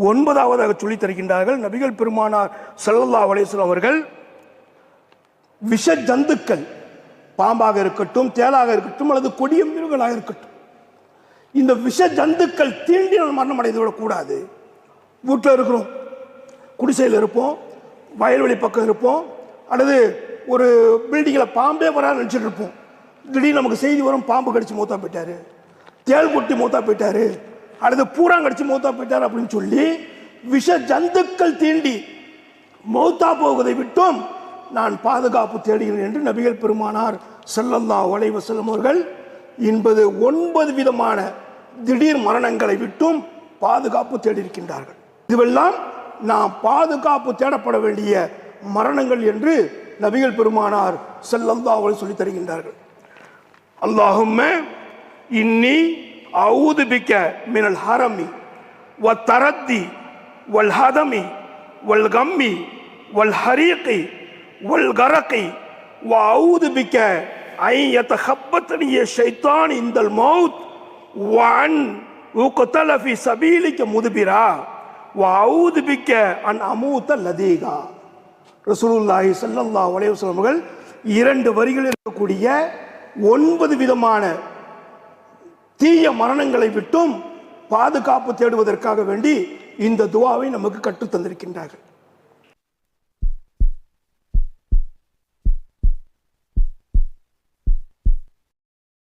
ஒன்பதாவதாக சொல்லித் தருகின்றார்கள். நபிகள் பெருமானார் செல்லல்லா அலைஹி அவர்கள் விஷ ஜந்துக்கள் பாம்பாக இருக்கட்டும் தேளாக இருக்கட்டும் அல்லது கொடிய மிருகங்களாக இருக்கட்டும். இந்த விஷ ஜந்துக்கள் தீண்டினால் மரணம் அடைந்து விடக்கூடாது. வீட்டில் இருக்கிறோம் குடிசையில் இருப்போம் வயல்வெளி பக்கம் இருப்போம் அல்லது ஒரு பில்டிங்கில் பாம்பே வரான்னு நினச்சிட்டு இருப்போம். திடீர்னு நமக்கு செய்தி வரும் பாம்பு கடிச்சு மூத்தா போயிட்டாரு. தேள் கொட்டி மூத்தா போயிட்டாரு. அல்லது பூராங்கடிச்சு மௌத்தா போயிட்டார் அப்படின்னு சொல்லி விஷ ஜந்துக்கள் தீண்டி மௌத்தா போவதை விட்டும் நான் பாதுகாப்பு தேடுகிறேன் என்று நபிகள் பெருமானார் செல்லல்லா வளைவு செல்லும் அவர்கள் என்பது ஒன்பது விதமான திடீர் மரணங்களை விட்டும் பாதுகாப்பு தேடியிருக்கின்றார்கள். இதுவெல்லாம் நாம் பாதுகாப்பு தேடப்பட வேண்டிய மரணங்கள் என்று நபிகள் பெருமானார் ஸல்லல்லாஹு அலைஹி சொல்லி தருகின்றார்கள். அல்லாஹும் இன்னி அவுது பிக்க மினல் ஹரமி வ தரத்தி வல் ஹதமி வல் கம்மி வல் ஹரீகி வல் கரக்கை வ அவுது பிக்க ஐ எத்த ஹப்பத்தனிய ஷைத்தான் இந்தல் மௌத் வன் உக்தல ஃபி சபீலிக்க முதுபிரா வ அவுது பிக்க அன் அமூத்த லதீகா ரசூலுல்லாஹி ஸல்லல்லாஹு அலைஹி வஸல்லம் அவர்கள் இரண்டு வரிகளில் இருக்கக்கூடிய ஒன்பது விதமான தீய மரணங்களை விட்டும் பாதுகாப்பு தேடுவதற்காக வேண்டி இந்த துவாவை நமக்கு கற்றுத் தந்திருக்கின்றார்கள்